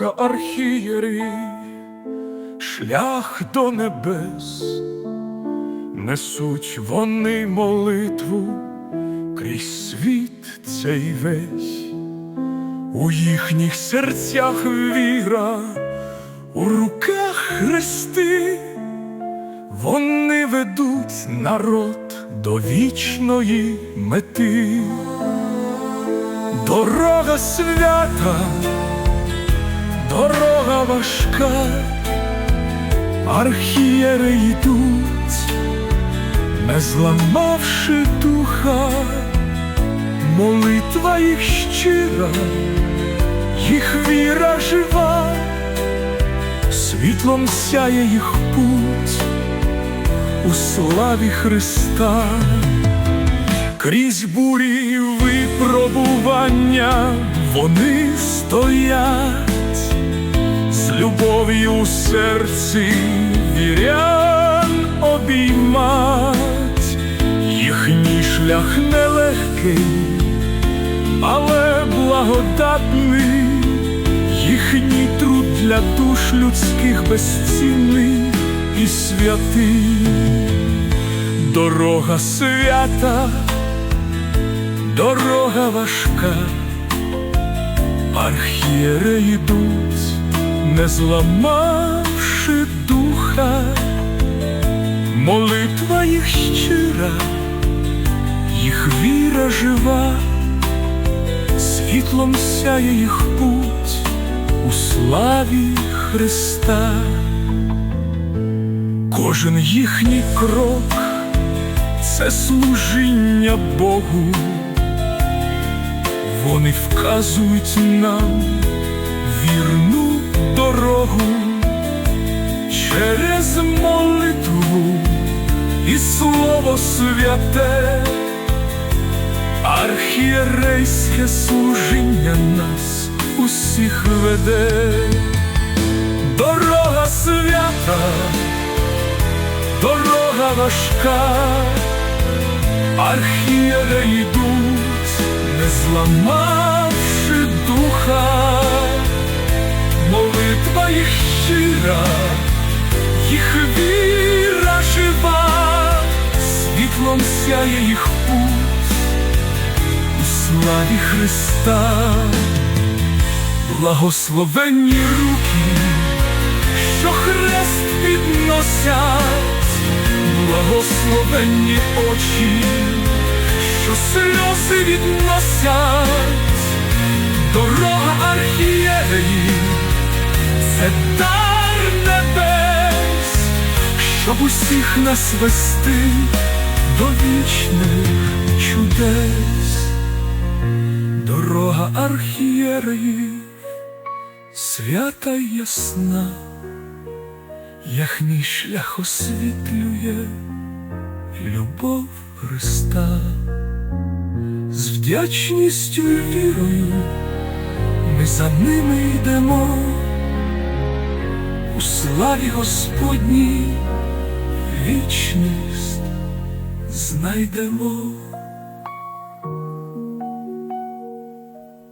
дорога архієрі, шлях до небес, несуть вони молитву крізь світ цей весь, у їхніх серцях віра, у руках хрести, вони ведуть народ до вічної мети. Дорога свята, дорога важка, архієри йдуть, не зламавши духа, молитва їх щира, їх віра жива, світлом сяє їх путь у славі Христа. Крізь бурі випробування вони стоять, любов'ю у серці вірян обіймать, їхній шлях нелегкий, але благодатний, їхній труд для душ людських безцінний і святий. Дорога свята, дорога важка, архієри йдуть, не зламавши духа, молитва їх щира, їх віра жива, світлом сяє їх путь у славі Христа. Кожен їхній крок це служіння Богу, вони вказують нам слово святе, архієрейське служіння нас усіх веде, дорога свята дорога важка, архієри йдуть, не зламавши духа, світлом сяє їх путь. У славі Христа, благословенні руки, що хрест підносять. Благословенні очі, що сльози відносять, дорога архієреї, це дар небес, щоб усіх нас вести до вічних чудес, дорога архієреї, свята ясна яхній шлях освітлює любов Христа, з вдячністю і вірою ми за ними йдемо, у славі Господній вічність знайдемо.